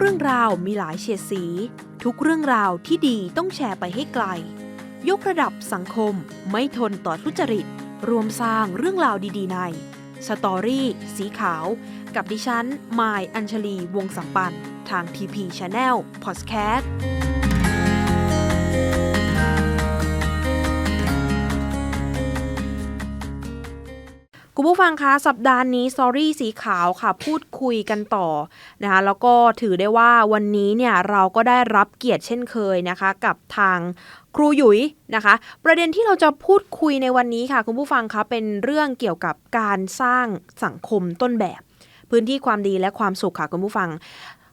เรื่องราวมีหลายเฉดสี ทุกเรื่องราวที่ดีต้องแชร์ไปให้ไกล ยกระดับสังคมไม่ทนต่อทุจริต รวมสร้างเรื่องราวดีๆในสตอรี่สีขาว กับดิฉันมายอัญชลีวงสัมปัน ทาง TP Channel Podcast คุ คุณผู้ฟังคะสัปดาห์นี้สอรี่สีขาวค่ะ พูดคุยกันต่อนะคะแล้วก็ถือได้ว่าวันนี้เนี่ยเราก็ได้รับเกียรติเช่นเคยนะคะ กับทางครูหยุยนะคะ ประเด็นที่เราจะพูดคุยในวันนี้ค่ะ คุณผู้ฟังคะเป็นเรื่องเกี่ยวกับการสร้างสังคมต้นแบบ พื้นที่ความดีและความสุขค่ะคุณผู้ฟัง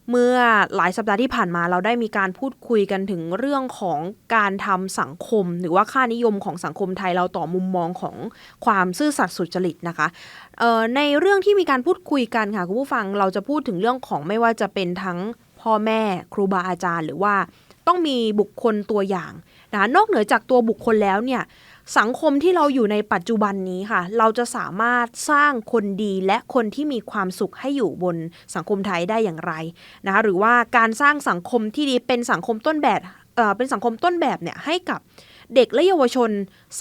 เมื่อหลายสัปดาห์ที่ผ่านมาเราได้มีการพูดคุยกันถึงเรื่องของการทำสังคม หรือว่าค่านิยมของสังคมไทยเราต่อมุมมองของความซื่อสัตย์สุจริตนะคะในเรื่องที่มีการพูดคุยกันค่ะคุณผู้ฟังเราจะพูดถึงเรื่องของไม่ว่าจะเป็นทั้งพ่อแม่ครูบาอาจารย์ หรือว่าต้องมีบุคคลตัวอย่างนะคะนอกเหนือจากตัวบุคคลแล้วเนี่ย สังคมที่เราอยู่ในปัจจุบันนี้ค่ะ เราจะสามารถสร้างคนดีและคนที่มีความสุขให้อยู่บนสังคมไทยได้อย่างไรนะคะหรือว่าการสร้างสังคมที่ดีเป็นสังคมต้นแบบเเป็นสังคมต้นแบบเนี่ยให้กับ เด็กและเยาวชน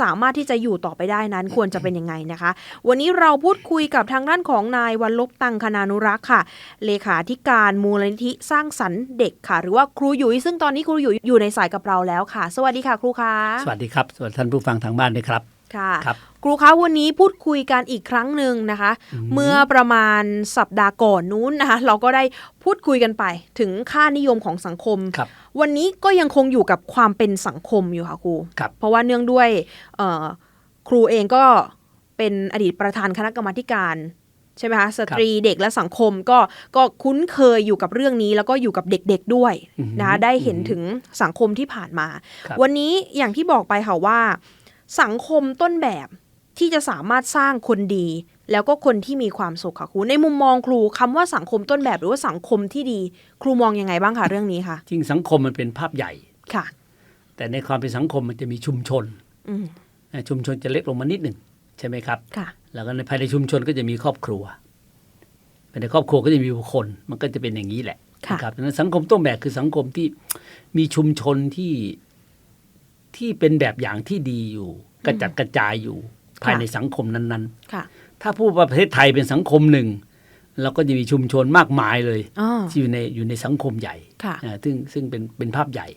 สามารถที่จะอยู่ต่อไปได้นั้นควรจะเป็นยังไงนะคะ วันนี้เราพูดคุยกับทางด้านของนายวันลบตังคณานุรักษ์ค่ะ เลขาธิการมูลนิธิสร้างสรรค์เด็กค่ะ หรือว่าครูหยุยซึ่งตอนนี้ครูหยุยอยู่ในสายกับเราแล้วค่ะ สวัสดีค่ะครูคะสวัสดีครับสวัสดีท่านผู้ฟังทางบ้านด้วยครับ ค่ะครับครูคะวันนี้พูดคุยกันอีกครั้งหนึ่งนะคะ เมื่อประมาณสัปดาห์ก่อนนู้นนะคะเราก็ได้พูดคุยกันไป ถึงค่านิยมของสังคมครับวันนี้ก็ยังคงอยู่กับความเป็นสังคมอยู่ค่ะครูครับเพราะว่าเนื่องด้วยเอ่อครูเองก็เป็นอดีตประธานคณะกรรมาธิการใช่ไหมคะสตรีเด็กและสังคมก็ก็คุ้นเคยอยู่กับเรื่องนี้ แล้วก็อยู่กับเด็กๆด้วยอือฮึนะคะได้เห็นอือฮึถึงสังคมที่ผ่านมาครับวันนี้อย่างที่บอกไปค่ะว่า สังคมต้นแบบที่จะสามารถสร้างคนดี แล้วก็คนที่มีความสุขค่ะครูในมุมมองครูคำว่าสังคมต้นแบบหรือว่าสังคมที่ดี ครูมองยังไงบ้างคะเรื่องนี้ค่ะจริงสังคมมันเป็นภาพใหญ่ค่ะ แต่ในความเป็นสังคมมันจะมีชุมชนอืมนะชุมชนจะเล็กลงมานิดหนึ่งใช่ไหมครับค่ะ แล้วก็ในภายในชุมชนก็จะมีครอบครัวภายในครอบครัวก็จะมีบุคคล มันก็จะเป็นอย่างนี้แหละค่ะนะครับดังนั้นสังคมต้นแบบคือสังคมที่มีชุมชนที่ ที่เป็นแบบอย่างที่ดีอยู่ กระจัดกระจายอยู่ภายในสังคมนั้นค่ะๆถ้าพูดว่าประเทศไทยเป็นสังคมหนึ่งเราก็จะมีชุมชนมากมายเลยอ๋อที่อยู่ในอยู่ในสังคมใหญ่ค่ะอ่าซึ่งซึ่งเป็นเป็นภาพใหญ่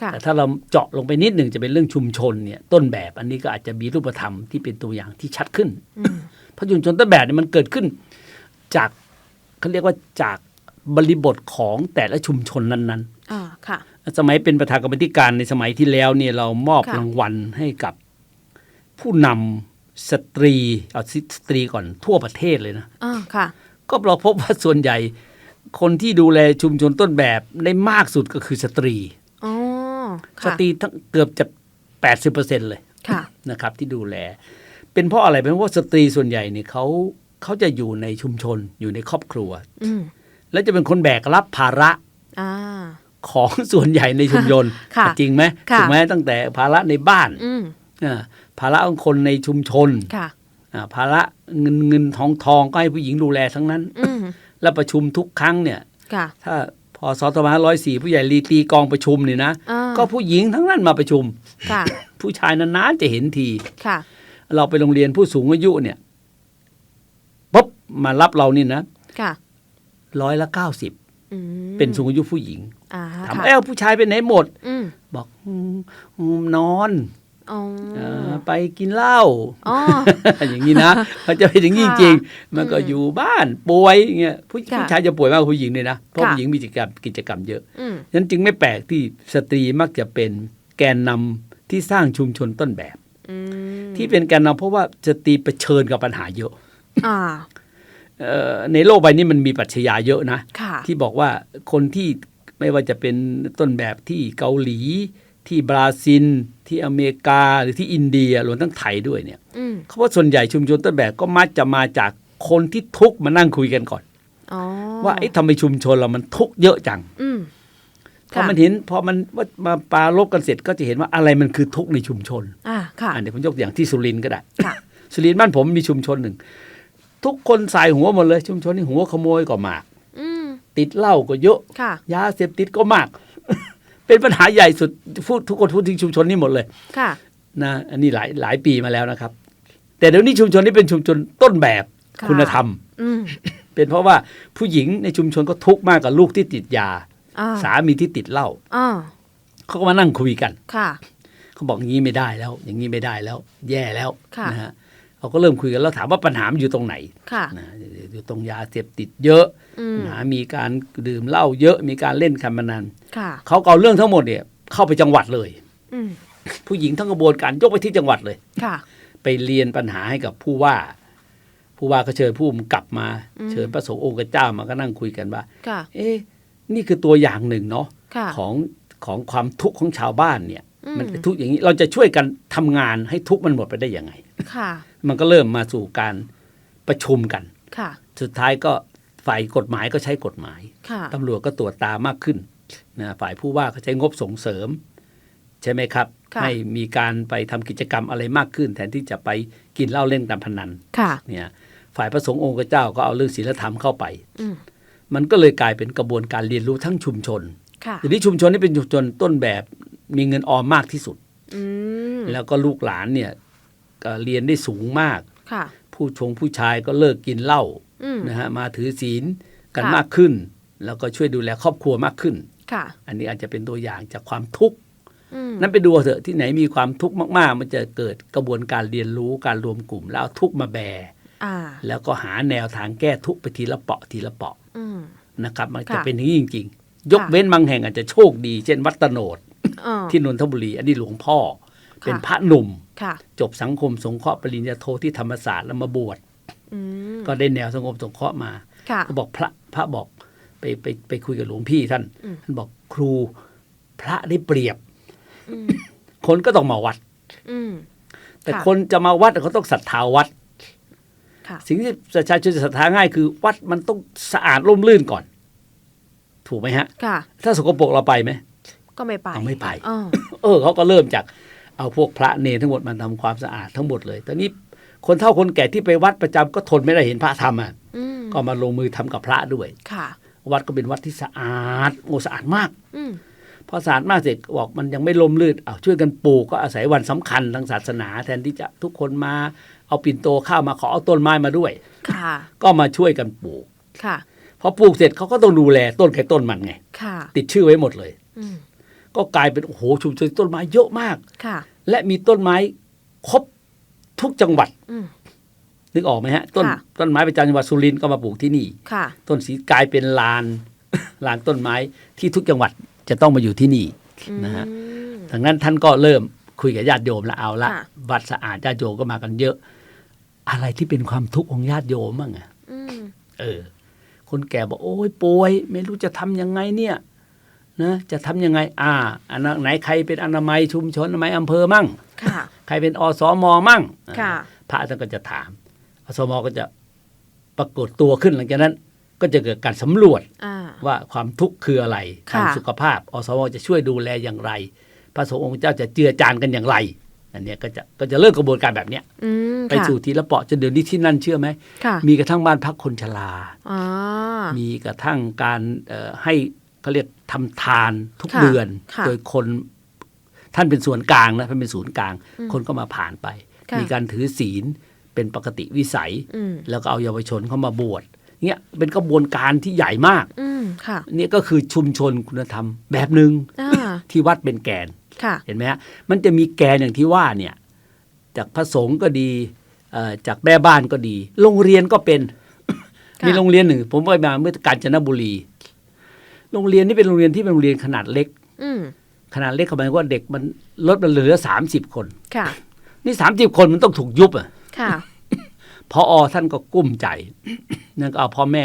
ค่ะแต่ถ้าเราเจาะลงไปนิดหนึ่งจะเป็นเรื่องชุมชนเนี่ยต้นแบบอันนี้ก็อาจจะมีรูปธรรมที่เป็นตัวอย่างที่ชัดขึ้นอืมเพราะชุมชนต้นแบบเนี่ยมันเกิดขึ้น จากเขาเรียกว่าจากบริบทของแต่ละชุมชนนั้นอ่าค่ะๆ สมัยเป็นประธานกรรมธิการในสมัยที่แล้วเนี่ยเรามอบค่ะรางวัลให้กับผู้นำสตรีเอาสตรีก่อนทั่วประเทศเลยนะอ่าค่ะ ก็เราพบว่าส่วนใหญ่ คนที่ดูแลชุมชนต้นแบบได้มากสุดก็คือสตรีอ๋อสค่ะตรีทั้งเกือบจะ80%เลยค่ะนะครับ ที่ดูแล เป็นเพราะอะไรเป็นเพราะว่าสตรีส่วนใหญ่เนี่ยเขาเขาจะอยู่ในชุมชนอยู่ในครอบครัวอืมแล้วจะเป็นคนแบกรับภาระอ่า ของส่วนใหญ่ในชุมชนค่ะจริงไหมค่ะถูกไหมตั้งแต่ภาระในบ้านอืมอ่าภาระของคนในชุมชนค่ะอ่าภาระเงินเงินทองทองก็ให้ผู้หญิงดูแลทั้งนั้นอืมแล้วประชุมทุกครั้งเนี่ยค่ะถ้าพอสอทมาร้อยสี่ผู้ใหญ่รีตีกองประชุมเนี่ยนะอ่าก็ผู้หญิงทั้งนั้นมาประชุมค่ะผู้ชายนานๆจะเห็นทีค่ะเราไปโรงเรียนผู้สูงอายุเนี่ยปุ๊บมารับเรานี่นะค่ะร้อยละเก้าสิบอืมเป็นสูงอายุผู้หญิงอ่า ถามค่ะเอ้าผู้ชายไปไหนหมดอืมบอกอืมอืมนอนอ๋อเออไปกินเหล้าอ๋ออย่างนี้นะเขาจะไปถึงจค่ะริงๆมันก็อืมอยู่บ้านป่วยอย่างเงี้ยผู้ค่ะผู้ชายจะป่วยมากกว่าผู้หญิงเลยนะเพราะค่ะผู้หญิงมีกิจกรรมกิจกรรมเยอะอืมฉะนั้นจึงไม่แปลกที่สตรีมักจะเป็นแกนนำที่สร้างชุมชนต้นแบบอืมที่เป็นแกนนำเพราะว่าสตรีเผชิญกับปัญหาเยอะอ่าเอ่อในโลกใบนี้มันมีปรัชญาเยอะนะค่ะที่บอกว่าคนที่ ไม่ว่าจะเป็นต้นแบบที่เกาหลี ที่บราซิล ที่อเมริกาหรือที่อินเดียรวมทั้งไทยด้วยเนี่ยอืมเขาว่าส่วนใหญ่ชุมชนต้นแบบก็มักจะมาจากคนที่ทุกข์มานั่งคุยกันก่อนอ๋อว่าไอ้ทำไมชุมชนเรามันทุกข์เยอะจังอืมพอมันเห็นพอมันว่ามาปรารบกันเสร็จก็จะเห็นว่าอะไรมันคือทุกข์ในชุมชนอ่าค่ะอะเดี๋ยวผมยกตัวอย่างที่สุรินทร์ก็ได้ค่ะสุรินทร์บ้านผมมีชุมชนหนึ่งทุกคนใส่หัวหมดเลย ชุมชนนี่หัวขโมยก็มากอืม ติดเหล้าก็เยอะค่ะยาเสพติดก็มาก เป็นปัญหาใหญ่สุดพูดทุกคนพูดถึงชุมชนนี้หมดเลยค่ะนะอันนี้หลายหลายปีมาแล้วนะครับ แต่เดี๋ยวนี้ชุมชนนี้เป็นชุมชนต้นแบบค่ะคุณธรรมอืมเป็นเพราะว่าผู้หญิงในชุมชนก็ทุกข์มากกับลูกที่ติดยาอ่าสามีที่ติดเหล้าอ่าเขาก็มานั่งคุยกันค่ะเขาบอกอย่างนี้ไม่ได้แล้ว อย่างนี้ไม่ได้แล้ว แย่แล้วค่ะนะฮะ เขาก็เริ่มคุยกันแล้วถามว่าปัญหามันอยู่ตรงไหนค่ะนะอยู่ตรงยาเสพติดเยอะอืมนะมีการดื่มเหล้าเยอะมีการเล่นการพนันค่ะเขาก็เอาเรื่องทั้งหมดเนี่ย เข้าไปจังหวัดเลยอืมผู้หญิงทั้งกระบวนการยกไปที่จังหวัดเลยค่ะไปเรียนปัญหาให้กับผู้ว่า ผู้ว่าก็เชิญผู้กำกับมาอืมเชิญพระสงฆ์องค์เจ้ามาก็นั่งคุยกันว่าค่ะเอ๊ะนี่คือตัวอย่างหนึ่งเนาะค่ะของของความทุกข์ของชาวบ้านเนี่ยอื มมันเป็นทุกข์อย่างนี้เราจะช่วยกันทำงานให้ทุกข์มันหมดไปได้ยังไงค่ะ มันก็เริ่มมาสู่การประชุมกันค่ะ สุดท้ายก็ฝ่ายกฎหมายก็ใช้กฎหมายค่ะตำรวจก็ตรวจตามากขึ้นนะฝ่ายผู้ว่าก็ใช้งบส่งเสริม ใช่ไหมครับค่ะให้มีการไปทำกิจกรรมอะไรมากขึ้น แทนที่จะไปกินเหล้าเล่นการพนันค่ะเนี่ยฝ่ายพระสงฆ์องค์เจ้าก็เอาเรื่องศีลธรรมเข้าไปอืมมันก็เลยกลายเป็นกระบวนการเรียนรู้ทั้งชุมชนค่ะทีนี้ชุมชนนี่เป็นชุมชนต้นแบบ มีเงินออมมากที่สุดอืมแล้วก็ลูกหลานเนี่ยก็เรียนได้สูงมากค่ะผู้ชงผู้ชายก็เลิกกินเหล้าอืมนะฮะมาถือศีลกันค่ะมากขึ้น แล้วก็ช่วยดูแลครอบครัวมากขึ้นค่ะอันนี้อาจจะเป็นตัวอย่างจากความทุกข์อืมนั้นไปดูเอาเถอะที่ไหนมีความทุกข์มาก ๆ มันจะเกิดกระบวนการเรียนรู้การรวมกลุ่ม แล้วเอาทุกข์มาแบร์อ่าแล้วก็หาแนวทางแก้ทุกข์ไปทีละเปาะทีละเปาะอืมนะครับ มันจะค่ะเป็นอย่างนี้จริง ๆ ยกค่ะเว้นบางแห่งอาจจะโชคดี เช่นวัดตะโนดอ่า ที่นนทบุรี อันนี้หลวงพ่อค่ะเป็นพระหนุ่มค่ะจบสังคมสงเคราะห์ปริญญาโทที่ธรรมศาสตร์แล้วมาบวชอืมก็ได้แนวสังคมสงเคราะห์มาค่ะก็บอกพระพระบอกไปไปไปคุยกับหลวงพี่ท่านอืมท่านบอกครูพระได้เปรียบอืมคนก็ต้องมาวัดอืมแต่ค่ะคนจะมาวัดเขาต้องศรัทธาวัดค่ะสิ่งที่ประชาชนจะศรัทธาง่ายคือ วัดมันต้องสะอาดร่มรื่นก่อน ถูกไหมฮะค่ะถ้าสกปรกเราไปไหม ก็ไม่ไปเอาไม่ไปอ่าเออเขาก็เริ่มจากเอาพวกพระเนรทั้งหมดมาทำความสะอาดทั้งหมดเลยตอนนี้คนเฒ่าคนแก่ที่ไปวัดประจำก็ทนไม่ได้เห็นพระทำอะอืมก็มาลงมือทำกับพระด้วยค่ะ วัดก็เป็นวัดที่สะอาดโอ้สะอาดมากอืมพอสะอาดมากเสร็จบอกมันยังไม่ลมลื่นเอาช่วยกันปลูกก็อาศัยวันสำคัญทางศาสนา แทนที่จะทุกคนมาเอาปิ่นโตข้าวมาขอเอาต้นไม้มาด้วย ค่ะ ก็มาช่วยกันปลูกค่ะพอปลูกเสร็จเขาก็ต้องดูแลต้นใครต้นมันไงค่ะติดชื่อไว้หมดเลยอืม ก็กลายเป็นโอ้โหชุมชนต้นไม้เยอะมากค่ะ และมีต้นไม้ครบทุกจังหวัดอืมนึกออกไหมฮะ ต้นค่ะต้นไม้ประจำจังหวัดสุรินทร์ก็มาปลูกที่นี่ค่ะต้นสีกลายเป็นลานลานต้นไม้ที่ทุกจังหวัดจะต้องมาอยู่ที่นี่นะฮะอืมดังนั้นท่านก็เริ่มคุยกับญาติโยมละเอาละค่ะวัดสะอาดญาติโยมก็มากันเยอะ อะไรที่เป็นความทุกข์ของญาติโยมบ้างอะอืมเออ คนแก่บอกโอ้ยป่วย ไม่รู้จะทำยังไงเนี่ย นะจะทำยังไง อ่าอันนั้นไหนใครเป็นอนามัยชุมชนอนามัยอำเภอมั่งค่ะใครเป็นอสมมั่งค่ะพระท่านก็จะถาม อสมก็จะปรากฏตัวขึ้นหลังจากนั้น ก็จะเกิดการสำรวจอ่าว่าความทุกข์คืออะไรค่ะทางสุขภาพ อสมจะช่วยดูแลอย่างไร พระสงฆ์องค์เจ้าจะเจือจานกันอย่างไรอันเนี้ยก็จะก็จะเริ่มกระบวนการแบบเนี้ยอืมไปสู่ทีละเปาะจนเดี๋ยวนี้ที่นั่นเชื่อไหมค่ะมีกระทั่งบ้านพักคนชราอ่ามีกระทั่งการเอ่อให้เขาเรียก ทำทานทุกค่ะเดือนค่ะโดยคนท่านเป็นส่วนกลางนะท่านเป็นศูนย์กลางอืมคนก็มาผ่านไปค่ะมีการถือศีลเป็นปกติวิสัยอืมแล้วก็เอาเยาวชนเข้ามาบวชเนี่ยเป็นกระบวนการที่ใหญ่มากอืมค่ะเนี่ยก็คือชุมชนคุณธรรมแบบหนึ่งอ่าที่วัดเป็นแกนค่ะเห็นไหมฮะมันจะมีแกนอย่างที่ว่าเนี่ย จากพระสงฆ์ก็ดีเอ่อจากแม่บ้านก็ดี โรงเรียนก็เป็นค่ะมีโรงเรียนหนึ่ง ผมไปมาเมื่อกาญจนบุรี โรงเรียนนี่เป็นโรงเรียนที่เป็นโรงเรียนขนาดเล็ก อืมขนาดเล็กเขาหมายว่าเด็กมันลดมันเหลือสามสิบคน ค่ะ นี่สามสิบคนมันต้องถูกยุบอะ ค่ะพออท่านก็กุ้มใจนั่นก็เอาพ่อแม่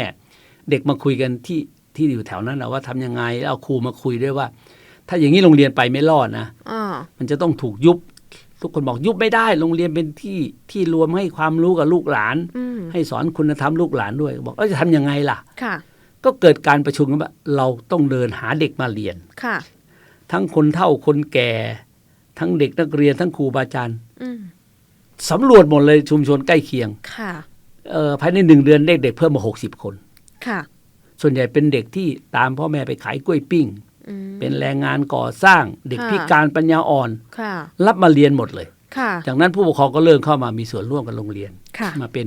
เด็กมาคุยกันที่ที่อยู่แถวนั้นนะว่าทำยังไงแล้วเอาครูมาคุยด้วยว่า ถ้าอย่างนี้โรงเรียนไปไม่รอดนะอ่ามันจะต้องถูกยุบ ทุกคนบอกยุบไม่ได้ โรงเรียนเป็นที่ที่รวมให้ความรู้กับลูกหลานอืมให้สอนคุณธรรมลูกหลานด้วย บอกเอ้าจะทำยังไงล่ะค่ะ ก็เกิดการประชุมกันว่าเราต้องเดินหาเด็กมาเรียนค่ะ ทั้งคนเฒ่าคนแก่ ทั้งเด็กนักเรียนทั้งครูบาอาจารย์อืมสำรวจหมดเลยชุมชนใกล้เคียง ค่ะเอ่อภายในหนึ่งเดือนเด็กเด็กเพิ่มมาหกสิบคน ค่ะ ส่วนใหญ่เป็นเด็กที่ตามพ่อแม่ไปขายกล้วยปิ้งอืมเป็นแรงงานก่อสร้าง เด็กค่ะพิการปัญญาอ่อนค่ะรับมาเรียนหมดเลยค่ะจากนั้นผู้ปกครองก็เริ่มเข้ามามีส่วนร่วมกับโรงเรียนค่ะมาเป็น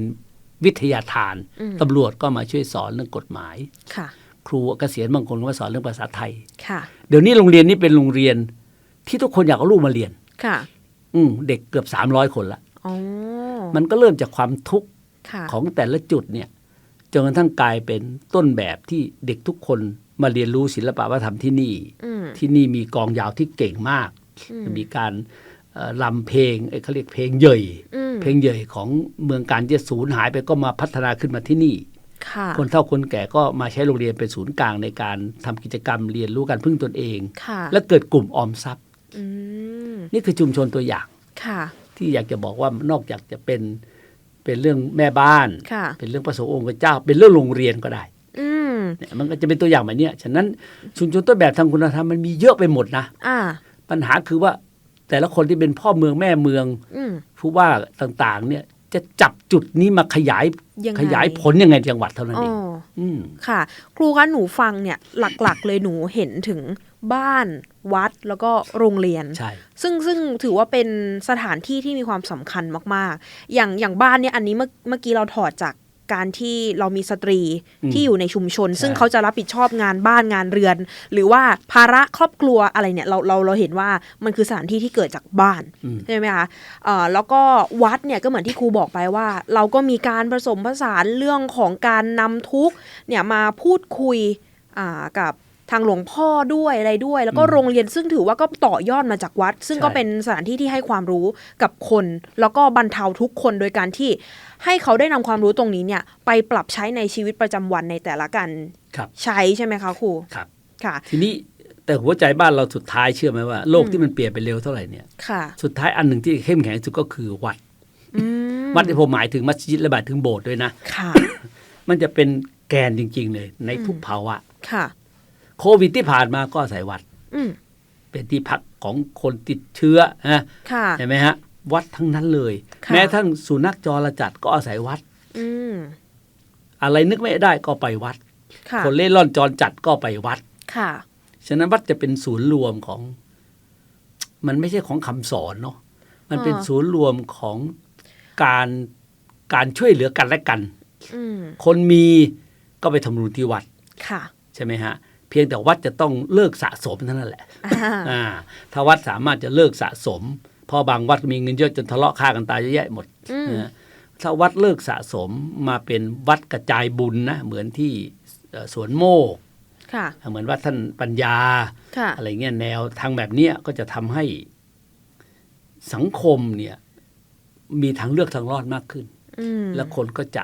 วิทยาทานอืมตำรวจก็มาช่วยสอนเรื่องกฎหมายค่ะ ครูเกษียณบางคนก็มาสอนเรื่องภาษาไทยค่ะ เดี๋ยวนี้โรงเรียนนี้เป็นโรงเรียนที่ทุกคนอยากเอาลูกมาเรียนค่ะ อืมเด็กเกือบ300คนละอ๋อมันก็เริ่มจากความทุกข์ค่ะของแต่ละจุดเนี่ยจนกระทั่งกลายเป็นต้นแบบที่เด็กทุกคนมาเรียนรู้ศิลปะวัฒนธรรมที่นี่อืมที่นี่มีกองยาวที่เก่งมากอืมมีการเอ่อ ลำเพลงเอ้ยเขาเรียกเพลงเหย่ยอืมเพลงเหย่ยของเมืองการที่สูญหายไปก็มาพัฒนาขึ้นมาที่นี่ค่ะคนเฒ่าคนแก่ก็มาใช้โรงเรียนเป็นศูนย์กลางในการทำกิจกรรมเรียนรู้การพึ่งตนเองค่ะและเกิดกลุ่มออมทรัพย์อืมนี่คือชุมชนตัวอย่างค่ะ ที่อยากจะบอกว่านอกจากจะเป็นเป็นเรื่องแม่บ้านค่ะเป็นเรื่องพระสงฆ์องค์เจ้า เป็นเรื่องโรงเรียนก็ได้อืมเนี่ยมันก็จะเป็นตัวอย่างแบบเนี้ยฉะนั้นชุมชนต้นแบบทางคุณธรรมมันมีเยอะไปหมดนะอ่าปัญหาคือว่า แต่ละคนที่เป็นพ่อเมืองแม่เมืองอืมผู้ว่าต่างๆ เนี่ยจะจับจุดนี้มาขยายยังไงขยายผลยังไงจังหวัดเท่านั้นอ๋เองออืมค่ะ ครูคะหนูฟังเนี่ยหลักๆ เลยหนูเห็นถึงบ้านวัดแล้วก็โรงเรียนใช่ซึ่งซึ่งถือว่าเป็นสถานที่ที่มีความสำคัญมาก ๆ อย่างอย่างบ้านเนี่ยอันนี้เมื่อเมื่อกี้เราถอดจาก การที่เรามีสตรีอืมที่อยู่ในชุมชนใช่ซึ่งเขาจะรับผิดชอบงานบ้านงานเรือน หรือว่าภาระครอบครัวอะไรเนี่ยเราเราเราเห็นว่ามันคือสถานที่ที่เกิดจากบ้านอืมใช่ไหมคะเอ่อแล้วก็วัดเนี่ยก็เหมือนที่ครูบอกไปว่า เราก็มีการผสมผสานเรื่องของการนำทุกข์เนี่ยมาพูดคุยอ่ากับ ทางหลวงพ่อด้วยอะไรด้วย แล้วก็อืมโรงเรียนซึ่งถือว่าก็ต่อยอดมาจากวัด ซึ่งใช่ก็เป็นสถานที่ที่ให้ความรู้กับคน แล้วก็บรรเทาทุกข์คนโดยการที่ให้เขาได้นำความรู้ตรงนี้เนี่ย ไปปรับใช้ในชีวิตประจำวันในแต่ละการครับใช้ใช่ไหมคะครูครับค่ะ ทีนี้แต่หัวใจบ้านเราสุดท้ายเชื่อไหมว่าโลกที่มันเปลี่ยนไปเร็วเท่าไหร่เนี่ยค่ะสุดท้ายอันหนึ่งที่เข้มแข็งที่สุดก็คือวัดอืมวัดที่ผมหมายถึงมัสยิดและหมายถึงโบสถ์ด้วยนะค่ะมันจะเป็นแกนจริง ๆ เลย ในทุกภาวะค่ะ โควิดที่ผ่านมาก็อาศัยวัดอืมเป็นที่พักของคนติดเชื้อนะค่ะเห็นไหมฮะ วัดทั้งนั้นเลยค่ะแม้ทั้งสุนัขจรจัดก็อาศัยวัดอืมอะไรนึกไม่ได้ก็ไปวัดค่ะคนเล่ร่อนจรจัดก็ไปวัด ค่ะ ฉะนั้นวัดจะเป็นศูนย์รวมของ มันไม่ใช่ของคำสอนเนาะมันเป็นอ่าศูนย์รวมของการการช่วยเหลือกันและกันอืมคนมีก็ไปทำบุญที่วัด ค่ะ ใช่ไหมฮะเพียงแต่วัดจะต้องเลิกสะสมเท่านั้นแหละอ่าอ่าถ้าวัดสามารถจะเลิกสะสมเพอบางวัดมีเงินเยอะจนทะเลาะฆ่ากันตายเยอะแยะหมดอืมนะถ้าวัดเลิกสะสมมาเป็นวัดกระจายบุญนะเหมือนที่เอ่อสวนโมกค่ะเหมือนวัดท่านปัญญาค่ะอะไรเงี้ยแนวทางแบบเนี้ยก็จะทำให้สังคมเนี่ยมีทางเลือกทางรอดมากขึ้นอืมและคนก็จะ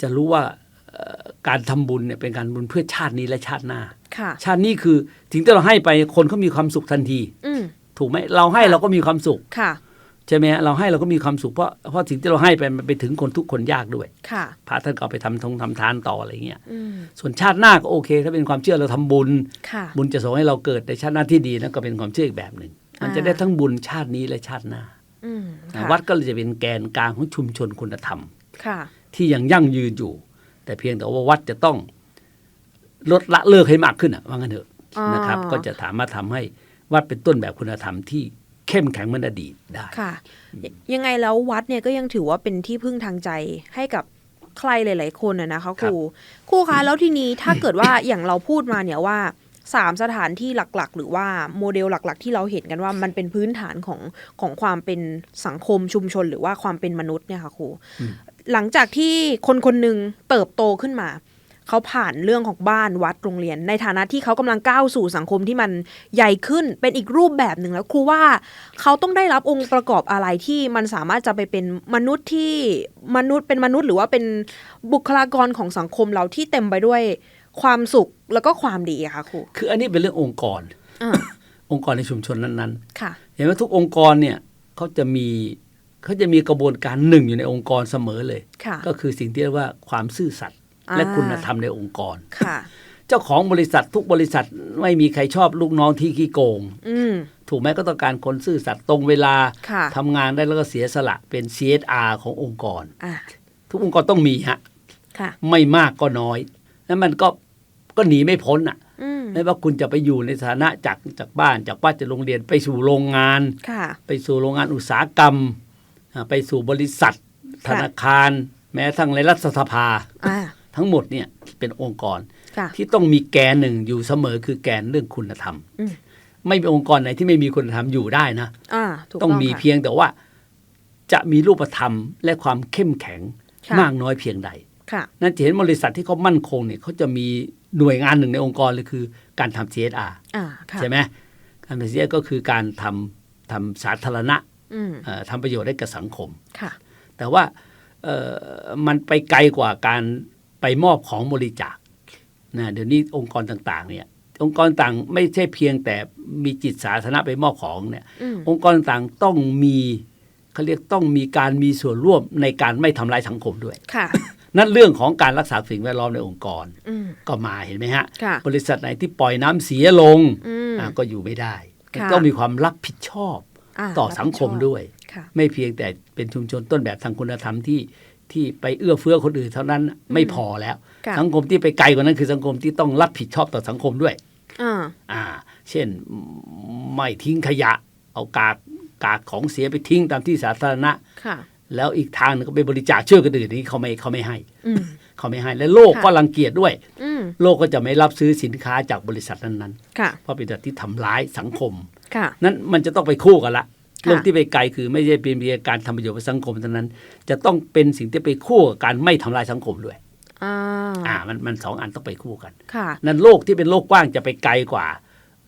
จะรู้ว่าเอ่อ การทำบุญเนี่ยเป็นการบุญเพื่อชาตินี้และชาติหน้าค่ะชาตินี้คือถึงที่เราให้ไปคนเขามีความสุขทันทีอืมถูกไหมเราให้เราก็มีความสุขค่ะใช่ไหมฮะเราให้เราก็มีความสุขเพราะเพราะสิ่งที่เราให้ไปมันไปถึงคนทุกคนยากด้วยค่ะพระท่านก็เอาไปทำทงทำทานต่ออะไรเงี้ยอืมส่วนชาติหน้าก็โอเค ถ้าเป็นความเชื่อเราทำบุญค่ะบุญจะส่งให้เราเกิดในชาติหน้าที่ดีนั่นก็เป็นความเชื่ออีกแบบหนึ่งมันจะอ่าได้ทั้งบุญชาตินี้และชาติหน้าอืมนะค่ะวัดก็เลยจะเป็นแกนกลางของชุมชนคุณธรรมค่ะที่ยังยั่งยืนอยู่ แต่เพียงแต่ว่าวัดจะต้องลดละเลิกให้มากขึ้นอะว่างั้นเถอะอ๋อนะครับ ก็จะสามารถทำให้วัดเป็นต้นแบบคุณธรรมที่เข้มแข็งเหมือนอดีตได้ค่ะ ยังไงแล้ววัดเนี่ยก็ยังถือว่าเป็นที่พึ่งทางใจให้กับใครหลาย ๆ คนนะนะคะครูครูคะแล้วทีนี้ถ้าเกิดว่าอย่างเราพูดมาเนี่ยว่าสามสถานที่หลักๆ หรือว่าโมเดลหลัก ๆ ที่เราเห็นกันว่ามันเป็นพื้นฐานของของความเป็นสังคมชุมชน หรือว่าความเป็นมนุษย์เนี่ยค่ะครูอืม หลังจากที่คนคนหนึ่งเติบโตขึ้นมา เขาผ่านเรื่องของบ้านวัดโรงเรียน ในฐานะที่เขากำลังก้าวสู่สังคมที่มันใหญ่ขึ้นเป็นอีกรูปแบบหนึ่งแล้วครูว่าเขาต้องได้รับองค์ประกอบอะไรที่มันสามารถจะไปเป็นมนุษย์ที่มนุษย์เป็นมนุษย์หรือว่าเป็นบุคลากรของสังคมเราที่เต็มไปด้วยความสุขแล้วก็ความดีอะค่ะครูคืออันนี้เป็นเรื่ององค์กรอ่าองค์กรในชุมชนนั้นค่ะๆเห็นไหมทุกองค์กรเนี่ยเขาจะมี เขาจะมีกระบวนการหนึ่งอยู่ในองค์กรเสมอเลยค่ะก็คือสิ่งที่เรียกว่าความซื่อสัตย์อ่าและคุณธรรมในองค์กรค่ะเจ้าของบริษัททุกบริษัทไม่มีใครชอบลูกน้องที่ขี้โกงอืมถูกไหมก็ต้องการคนซื่อสัตย์ตรงเวลาค่ะทำงานได้แล้วก็เสียสละเป็น CSR ขององค์กรอ่าทุกองค์กรต้องมีฮะค่ะไม่มากก็น้อยแล้วมันก็ก็หนีไม่พ้นอะอืมไม่ว่าคุณจะไปอยู่ในฐานะจากจากบ้านจากวัดจากโรงเรียนไปสู่โรงงานค่ะไปสู่โรงงานอุตสาหกรรมอ่า ไปสู่บริษัทธค่ะนาคาร แม้ทั้งในรัฐสภาอ่าทั้งหมดเนี่ยเป็นองค์กรค่ะที่ต้องมีแกนหนึ่งอยู่เสมอคือแกนเรื่องคุณธรรมอืมไม่มีองค์กรไหนที่ไม่มีคุณธรรมอยู่ได้นะอ่าถูกต้องมีค่ะเพียงแต่ว่า จะมีรูปธรรมและความเข้มแข็งค่ะมากน้อยเพียงใดค่ะนั่นจะเห็นบริษัทที่เขามั่นคงเนี่ยเขาจะมีหน่วยงานหนึ่งในองค์กรเลยคือ การทำ CSR อ่าค่ะใช่ไหมการทำ CSR ก็คือการทำทำสาธารณะอืมเอ่อ ทำประโยชน์ให้กับสังคมค่ะแต่ว่าเอ่อมันไปไกลกว่าการไปมอบของบริจาคนะเดี๋ยวนี้องค์กรต่างๆ เนี่ย องค์กรต่างไม่ใช่เพียงแต่มีจิตสาธารณะไปมอบของเนี่ยอืมองค์กรต่างๆต้องมีเขาเรียกต้องมีการมีส่วนร่วมในการไม่ทำลายสังคมด้วยค่ะนั่นเรื่องของการรักษาสิ่งแวดล้อมในองค์กรอืมก็มาเห็นไหมฮะค่ะบริษัทไหนที่ปล่อยน้ำเสียลงอืมอะก็อยู่ไม่ได้ค่ะต้องมีความรับผิดชอบา ต่อสังคมด้วยค่ะไม่เพียงแต่เป็นชุมชนต้นแบบทางคุณธรรมที่ที่ไปเอื้อเฟื้อคนอื่นเท่านั้นไม่พอแล้วค่ะสังคมที่ไปไกลกว่านั้นคือสังคมที่ต้องรับผิดชอบต่อสังคมด้วยอ่าอ่าเช่นไม่ทิ้งขยะ เอากากกากของเสียไปทิ้งตามที่สาธารณะค่ะแล้วอีกทางหนึงก็ไปบริจาคช่วยคนอื่นนี่เขาไม่เขาไม่ให้อืม เขาไม่ให้และโลกค่ะก็รังเกียจด้วยอืมโลกก็จะไม่รับซื้อสินค้าจากบริษัทนั้นค่ะๆเพราะเป็นบริษัทที่ทำร้ายสังคมค่ะนั้นมันจะต้องไปคู่กันละค่ะโลกที่ไปไกลคือไม่ใช่เป็นเพียงการทำประโยชน์กับสังคมเท่านั้น จะต้องเป็นสิ่งที่ไปคู่กับการไม่ทำลายสังคมด้วยอ่าอ่ามันมันสองอันต้องไปคู่กันค่ะนั้นโลกที่เป็นโลกกว้างจะไปไกลกว่า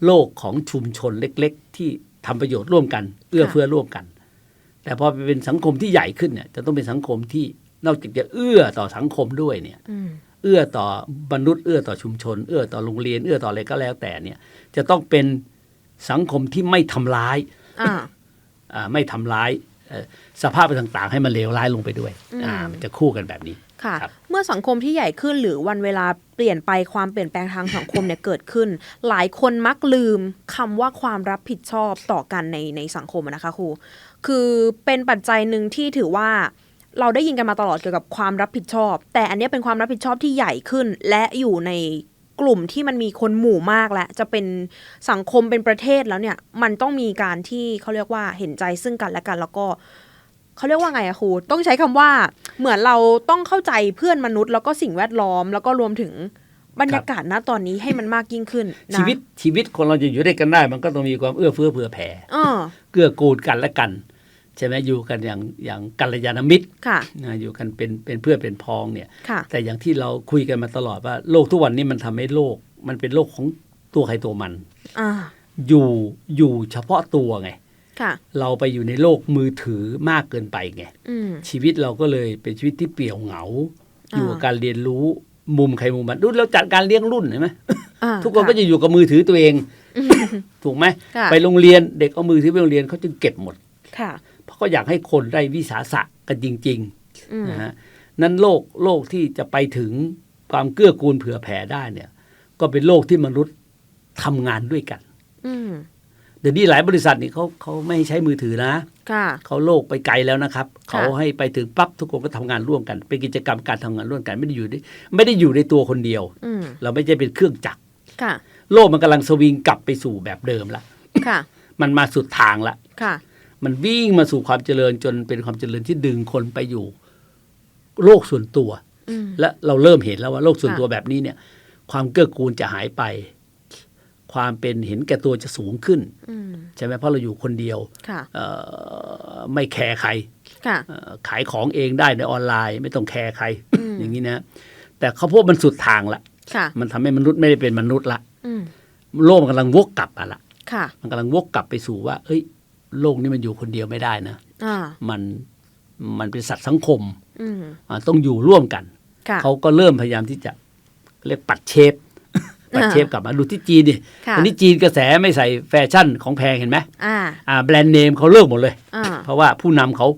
โลกของชุมชนเล็ก ๆ ที่ทำประโยชน์ร่วมกัน เอื้อเฟื้อร่วมกัน แต่พอไปเป็นสังคมที่ใหญ่ขึ้นเนี่ยจะต้องเป็นสังคมที่ นอกจากจะเอื้อต่อสังคมด้วยเนี่ยอืมเอื้อต่อมนุษย์เอื้อต่อชุมชน เอื้อต่อโรงเรียนเอื้อต่ออะไรก็แล้วแต่เนี่ย จะต้องเป็นสังคมที่ไม่ทำร้ายอ่าอ่าไม่ทำร้ายเอ่อสภาพต่างๆ ให้มันเลวร้ายลงไปด้วยอืมอ่ามันจะคู่กันแบบนี้ค่ะครับเมื่อสังคมที่ใหญ่ขึ้นหรือวันเวลาเปลี่ยนไปความเปลี่ยนแปลงทางสังคมเนี่ยเกิดขึ้น หลายคนมักลืมคำว่าความรับผิดชอบต่อกันในในสังคมอะนะคะครูคือเป็นปัจจัยหนึ่งที่ถือว่า เราได้ยินกันมาตลอดเกี่ยวกับความรับผิดชอบ แต่อันเนี้ยเป็นความรับผิดชอบที่ใหญ่ขึ้น และอยู่ในกลุ่มที่มันมีคนหมู่มากและจะเป็นสังคมเป็นประเทศแล้วเนี่ย มันต้องมีการที่เขาเรียกว่าเห็นใจซึ่งกันและกัน แล้วก็เขาเรียกว่าไงอะครูต้องใช้คำว่าเหมือนเราต้องเข้าใจเพื่อนมนุษย์ แล้วก็สิ่งแวดล้อม แล้วก็รวมถึงบรรยากาศณตอนนี้ให้มันมากยิ่งขึ้นนะชีวิตชีวิตคนเราจะอยู่ด้วยกันได้ มันก็ต้องมีความเอื้อเฟื้อเผื่อแผ่เออเกื้อกูลกันและกัน ใช่ไหมอยู่กันอย่างอย่างกัลยาณมิตรค่ะนะอยู่กันเป็นเป็นเพื่อนเป็นพ้องเนี่ยค่ะแต่อย่างที่เราคุยกันมาตลอดว่าโลกทุกวันนี้มันทำให้โลก มันเป็นโลกของตัวใครตัวมันอ่าอยู่อยู่เฉพาะตัวไงค่ะเราไปอยู่ในโลกมือถือมากเกินไปไงอืมชีวิตเราก็เลยเป็นชีวิตที่เปลี่ยวเหงาอ่าอยู่กับการเรียนรู้มุมใครมุมมันรุ่นเราจัดการเลี้ยงรุ่นเห็นไหมอ่าทุกคนก็จะอยู่กับมือถือตัวเอง ถูกไหมค่ะไปโรงเรียนเด็กเอามือถือไปโรงเรียนเขาจึงเก็บหมดค่ะ เพราะเขาอยากให้คนได้วิสาสะกันจริงอืมๆนะฮะนั้นโลกโลกที่จะไปถึงความเกื้อกูลเผื่อแผ่ได้เนี่ย ก็เป็นโลกที่มนุษย์ทำงานด้วยกันอืมเดี๋ยวนี้หลายบริษัทนี่เขาเขาไม่ให้ใช้มือถือนะค่ะเขาโลกไปไกลแล้วนะครับค่ะเขาให้ไปถึงปั๊บทุกคนก็ทำงานร่วมกัน เป็นกิจกรรมการทำงานร่วมกัน ไม่ได้อยู่ในไม่ได้อยู่ในตัวคนเดียวอืมเราไม่ใช่เป็นเครื่องจักรค่ะโลกมันกำลังสวิงกลับไปสู่แบบเดิมละค่ะมันมาสุดทางละค่ะ มันวิ่งมาสู่ความเจริญจนเป็นความเจริญที่ดึงคนไปอยู่ โลกส่วนตัวอืมและเราเริ่มเห็นแล้วว่าโลกส่วนค่ะตัวแบบนี้เนี่ย ความเกื้อกูลจะหายไป ความเป็นเห็นแก่ตัวจะสูงขึ้นอืมใช่ไหมเพราะเราอยู่คนเดียวค่ะเอ่อไม่แคร์ใครค่ะเอ่อขายของเองได้ในออนไลน์ ไม่ต้องแคร์ใครอืมอย่างนี้นะ แต่เขาพบมันสุดทางละค่ะมันทำให้มนุษย์ไม่ได้เป็นมนุษย์ละอืมโลกมันกำลังวกกลับอะละค่ะมันกำลังวกกลับไปสู่ว่า เอ้ย โลกนี้มันอยู่คนเดียวไม่ได้นะอ่ามันมันเป็นสัตว์สังคมอืมอ่าต้องอยู่ร่วมกันค่ะเขาก็เริ่มพยายามที่จะเรียกปัดเชฟปัดเชฟกลับมาดูที่จีนดิค่ะตอนนี้จีนกระแสไม่ใส่แฟชั่นของแพงเห็นไหมอ่าอ่าแบรนด์เนมเขาเลิกหมดเลยอ่าเพราะว่าผู้นำเขา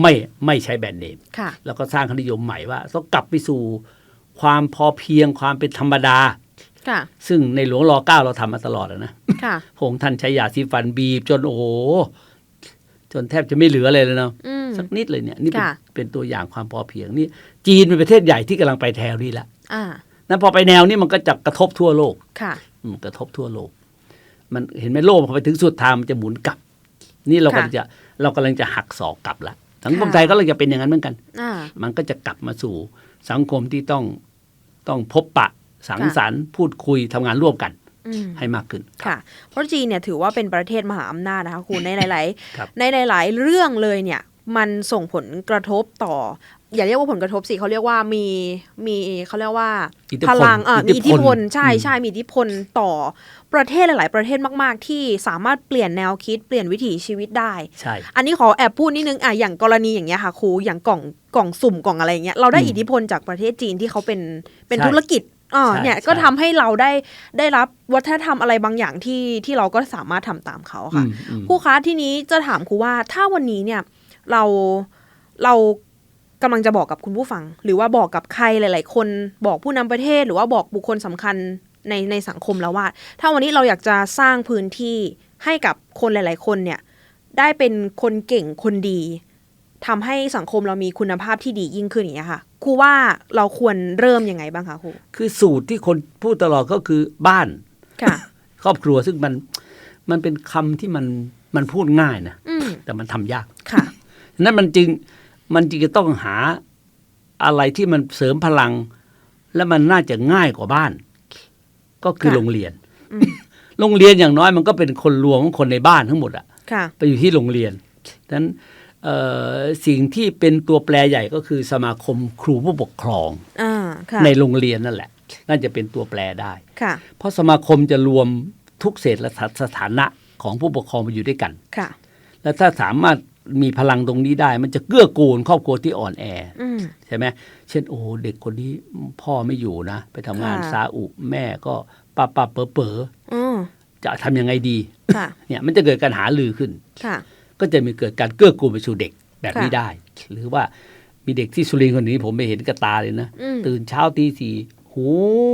ไม่ไม่ใช้แบรนด์เนมค่ะแล้วก็สร้างคนิยมใหม่ว่าต้องกลับไปสู่ความพอเพียงความเป็นธรรมดาค่ะ ซึ่งในหลวงรอเก้าเราทำมาตลอดอะนะค่ะพระองค์ท่านใช้ยาสีฟันบีบ จนโอ้โหจนแทบจะไม่เหลือเลยเลยเนาะอืมสักนิดเลยเนี่ย นี่เป็นค่ะเป็นตัวอย่างความพอเพียงนี่จีนเป็นประเทศใหญ่ที่กำลังไปแถวนี้แหละอ่านั้นพอไปแนวนี้มันก็จะกระทบทั่วโลกค่ะอืมกระทบทั่วโลก มันเห็นไหมโลกพอไปถึงสุดทางมันจะหมุนกลับ นี่เราค่ะกำลังจะเรากำลังจะหักศอกกลับละสังคมค่ะไทยก็เลยจะเป็นอย่างนั้นเหมือนกันอ่ามันก็จะกลับมาสู่สังคมที่ต้องต้องพบปะ สังสรรค์พูดคุยทำงานร่วมกันอืมให้มากขึ้นค่ะ เพราะจีนเนี่ยถือว่าเป็นประเทศมหาอำนาจนะคะคุณในหลายครับๆในหลาย ๆ เรื่องเลยเนี่ย มันส่งผลกระทบต่อ อย่าเรียกว่าผลกระทบสิเขาเรียกว่ามีมีเขาเรียกว่าอิทธิพพลลังเอ่อมีอิทธิพลใช่อืมใช่มีอิทธิพลต่อประเทศหลาย ๆ ประเทศมาก ๆ ที่สามารถเปลี่ยนแนวคิดเปลี่ยนวิถีชีวิตได้ใช่อันนี้ขอแอบพูดนิดนึงอะอย่างกรณีอย่างเงี้ยค่ะครูอย่างกล่องกล่องสุ่มกล่องอะไรอย่างเงี้ยเราได้อืมอิทธิพลจากประเทศจีนที่เขาเป็นเป็นใช่ธุรกิจ อ่าใช่เนี่ยใช่ก็ทำให้เราได้ได้รับวัฒนธรรมอะไรบางอย่างที่ที่เราก็สามารถทำตามเขาอืค่ะมอืมครูคะที่นี้จะถามครูว่าถ้าวันนี้เนี่ยเราเรากำลังจะบอกกับคุณผู้ฟัง หรือว่าบอกกับใครหลาย ๆ คนบอกผู้นำประเทศ หรือว่าบอกบุคคลสำคัญในในสังคมแล้วว่า ถ้าวันนี้เราอยากจะสร้างพื้นที่ให้กับคนหลาย ๆ คนเนี่ยได้เป็นคนเก่งคนดี ทำให้สังคมเรามีคุณภาพที่ดียิ่งขึ้นอย่างเงี้ยค่ะครูว่าเราควรเริ่มยังไงบ้างคะครูคือสูตรที่คนพูดตลอดก็คือบ้านค่ะครอบครัวซึ่งมันมันเป็นคำที่มันมันพูดง่ายนะอืมแต่มันทำยากค่ะนั่นมันจึงมันจึงจะต้องหาอะไรที่มันเสริมพลัง และมันน่าจะง่ายกว่าบ้าน ก็คือค่ะโรงเรียนอืมโรงเรียนอย่างน้อยมันก็เป็นคนรวมของคนในบ้านทั้งหมดอะค่ะไปอยู่ที่โรงเรียนดังนั้นเอ่อ สิ่งที่เป็นตัวแปรใหญ่ก็คือสมาคมครูผู้ปกครองอ่าค่ะในโรงเรียนนั่นแหละ น่าจะเป็นตัวแปรได้ค่ะเพราะสมาคมจะรวมทุกเศษและสถานะของผู้ปกครองมาอยู่ด้วยกันค่ะ แล้วถ้าสามารถมีพลังตรงนี้ได้ มันจะเกื้อกูลครอบครัวที่อ่อนแออืมใช่ไหมเช่นโอ้เด็กคนนี้พ่อไม่อยู่นะ ไปทำงานค่ะซาอุแม่ก็ป้าป้าเป๋อเป๋ออืมจะทำยังไงดีค่ะเนี่ยมันจะเกิดการหาลือขึ้นค่ะ ก็จะมีเกิดการเกื้อกูลไปสู่เด็กแบบนี้ค่ะได้ หรือว่ามีเด็กที่สุรินทร์คนนี้ผมไปเห็นกระตาเลยนะอืมตื่นเช้าตีสี่หุ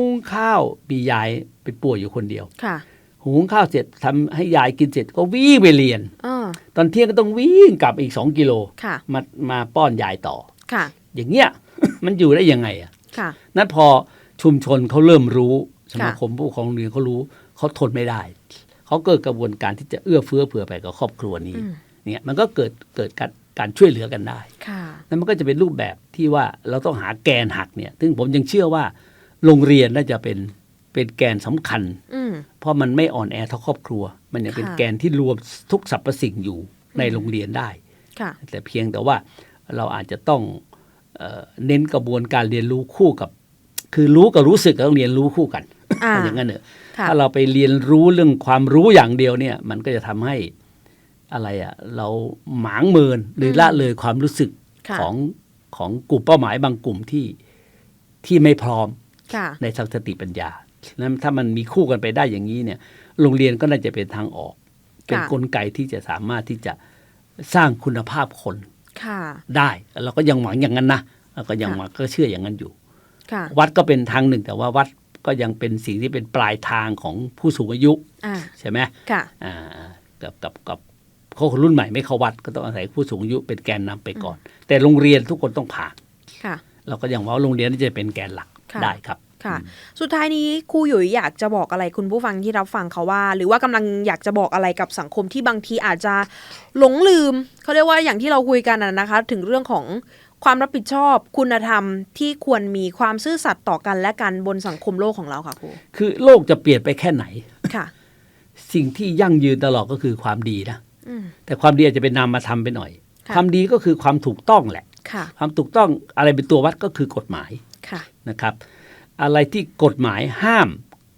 งข้าวมียายไปป่วยอยู่คนเดียวค่ะหุงข้าวเสร็จทำให้ยายกินเสร็จก็วิ่งไปเรียนอ่าตอนเที่ยงก็ต้องวิ่งกลับอีกสองกิโลค่ะมามาป้อนยายต่อค่ะ อย่างเงี้ยมันอยู่ได้ยังไงอะค่ะนั้นพอชุมชนเขาเริ่มรู้สค่ะมาคมผู้ปกครองโรงเรียนเขารู้เขาทนไม่ได้เขาเกิดกระบวนการที่จะเอื้อเฟื้อเผื่อแผ่กับครอบครัวนี้อืม เนี่ยมันก็เกิดเกิดการการช่วยเหลือกันได้ค่ะนั้นมันก็จะเป็นรูปแบบที่ว่าเราต้องหาแกนหักเนี่ย ซึ่งผมยังเชื่อว่าโรงเรียนน่าจะเป็นเป็นแกนสำคัญอืมเพราะมันไม่อ่อนแอเท่าครอบครัว มันยังเป็นค่ะแกนที่รวมทุกสรรพสิ่งอยู่ในโรงเรียนได้ค่ะแต่เพียงแต่ว่าเราอาจจะต้องเออเน้นกระบวนการเรียนรู้คู่กับ คือรู้กับรู้สึกก็ต้องเรียนรู้คู่กันอ่าอย่างนั้นเนอะค่ะถ้าเราไปเรียนรู้เรื่องความรู้อย่างเดียวเนี่ย มันก็จะทำให้ อะไรอะ่ะเราหมางเมินหรือละเลยความรู้สึกค่ะของของกลุ่มเป้าหมายบางกลุ่มที่ที่ไม่พร้อมค่ะในทางสติปัญญานั้นถ้ามันมีคู่กันไปได้อย่างนี้เนี่ย โรงเรียนก็น่าจะเป็นทางออก เป็นค่ะกลไกที่จะสามารถที่จะสร้างคุณภาพคนค่ะได้เราก็ยังหวังอย่างนั้นนะเราก็ยังค่ะหวังก็เชื่ออย่างนั้นอยู่ค่ะวัดก็เป็นทางหนึ่ง แต่ว่าวัดก็ยังเป็นสิ่งที่เป็นปลายทางของผู้สูงอายุอ่าใช่ไหมค่ะอ่ากับกับ กับคนรุ่นใหม่ไม่เข้าวัดก็ต้องอาศัยผู้สูงอายุเป็นแกนนำไปก่อน แต่โรงเรียนทุกคนต้องผ่านค่ะเราก็ยังว่าโรงเรียนนี่จะเป็นแกนหลักค่ะได้ครับค่ะ สุดท้ายนี้ครูหยุยอยากจะบอกอะไรคุณผู้ฟังที่รับฟังเขาว่า หรือว่ากำลังอยากจะบอกอะไรกับสังคมที่บางทีอาจจะหลงลืมเขาเรียกว่าอย่างที่เราคุยกันนะนะคะ ถึงเรื่องของความรับผิดชอบคุณธรรมที่ควรมีความซื่อสัตย์ต่อกันและกันบนสังคมโลกของเราค่ะครูคือโลกจะเปลี่ยนไปแค่ไหนค่ะ สิ่งที่ยั่งยืนตลอดก็คือความดีนะอืม แต่ความดีอาจจะเป็นนามมาทำไปหน่อยค่ะความดีก็คือความถูกต้องแหละค่ะความถูกต้องอะไรเป็นตัววัดก็คือกฎหมายค่ะนะครับ อะไรที่กฎหมายห้าม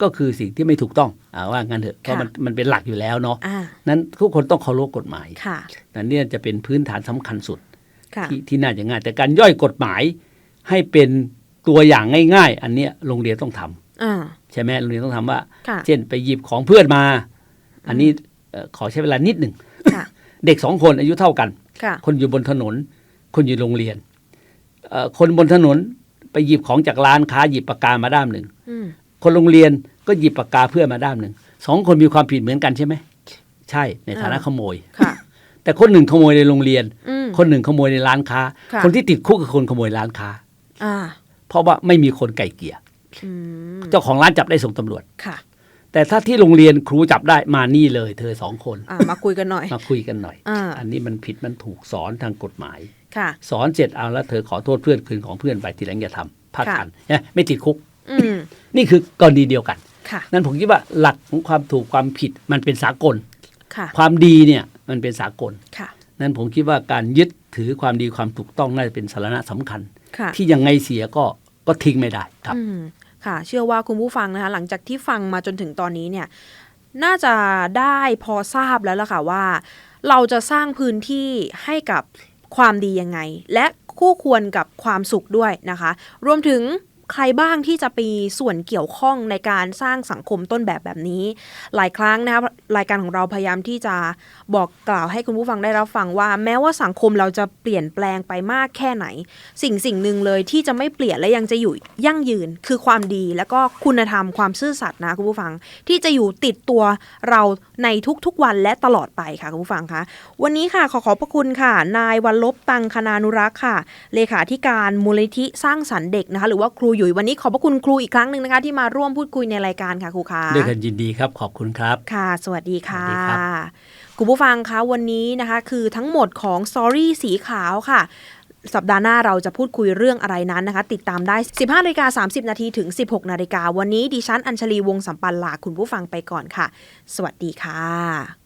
ก็คือสิ่งที่ไม่ถูกต้องอาว่างั้นเถอะเพราะมันมันเป็นหลักอยู่แล้วเนาะอ่านั้นทุกคนต้องเคารพกฎหมายค่ะนั่นเนี่ยจะเป็นพื้นฐานสำคัญสุดค่ะที่ที่น่าจะง่าย แต่การย่อยกฎหมายให้เป็นตัวอย่างง่าย ๆ อันเนี้ยโรงเรียนต้องทำอ่าใช่ไหมโรงเรียนต้องทำว่าค่ะเช่นไปหยิบของเพื่อนมา อันนี้เอ่อขอใช้เวลานิดหนึ่งค่ะ เด็กสองคนอายุเท่ากันค่ะคนอยู่บนถนน คนอยู่โรงเรียนเอ่อคนบนถนนไปหยิบของจากร้านค้าหยิบปากกามาด้ามหนึ่งอืมคนโรงเรียนก็หยิบปากกาเพื่อนมาด้ามหนึ่ง สองคนมีความผิดเหมือนกันใช่ไหม ใช่ในฐานะขโมยค่ะแต่คนหนึ่งขโมยในโรงเรียนอืมคนหนึ่งขโมยในร้านค้าค่ะคนที่ติดคุกคือคนขโมยร้านค้าอ่าเพราะว่าไม่มีคนไก่เกลี่ยอืมเจ้าของร้านจับได้ส่งตำรวจค่ะ แต่ถ้าที่โรงเรียนครูจับได้มานี่เลย เธอสองคนอ่ามาคุยกันหน่อย มาคุยกันหน่อย อ่า อันนี้มันผิดมันถูกสอนทางกฎหมาย ค่ะ สอนเสร็จเอาแล้วเธอขอโทษเพื่อนคืนของเพื่อนไปทีหลังอย่าทำพลาดค่ะกันนะไม่ติดคุก อืม นี่คือกรณีเดียวกัน ค่ะ นั้นผมคิดว่าหลักของความถูกความผิดมันเป็นสากล ค่ะ ความดีเนี่ยมันเป็นสากล ค่ะ นั้นผมคิดว่าการยึดถือความดีความถูกต้องน่าจะเป็นสาระสำคัญ ค่ะที่ยังไงเสียก็ก็ทิ้งไม่ได้ครับ อืม ค่ะ เชื่อว่าคุณผู้ฟังนะคะ หลังจากที่ฟังมาจนถึงตอนนี้เนี่ย น่าจะได้พอทราบแล้วล่ะค่ะว่า เราจะสร้างพื้นที่ให้กับความดียังไง และคู่ควรกับความสุขด้วยนะคะ รวมถึง ใครบ้างที่จะมีส่วนเกี่ยวข้องในการสร้างสังคมต้นแบบแบบนี้ หลายครั้งนะคะรายการของเราพยายามที่จะบอกกล่าวให้คุณผู้ฟังได้รับฟังว่า แม้ว่าสังคมเราจะเปลี่ยนแปลงไปมากแค่ไหน สิ่งสิ่งหนึ่งเลยที่จะไม่เปลี่ยนและยังจะอยู่ยั่งยืนคือความดีและก็คุณธรรมความซื่อสัตย์นะคุณผู้ฟัง ที่จะอยู่ติดตัวเราในทุกๆวันและตลอดไปค่ะคุณผู้ฟังคะวันนี้ค่ะขอขอบพระคุณค่ะ นายวันลบตังคณานุรักษ์ค่ะ เลขาธิการมูลนิธิสร้างสรรค์เด็กนะคะหรือว่าครูยุยวันนี้ขอบพระคุณครูอีกครั้งหนึ่งนะคะ ที่มาร่วมพูดคุยในรายการค่ะครูคะด้วยกันยินดีครับขอบคุณครับค่ะ สวัสดีค่ะสวัสดีครับคุณผู้ฟังคะวันนี้นะคะ คือทั้งหมดของ Story สีขาวค่ะสัปดาห์หน้าเราจะพูดคุยเรื่องอะไรนั้นนะคะ ติดตามได้ 15นาฬิกา30 นาทีถึง 16นาฬิกาวันนี้ดิฉันอัญชลีวงศ์สัมปันลาคุณผู้ฟังไปก่อนค่ะ สวัสดีค่ะ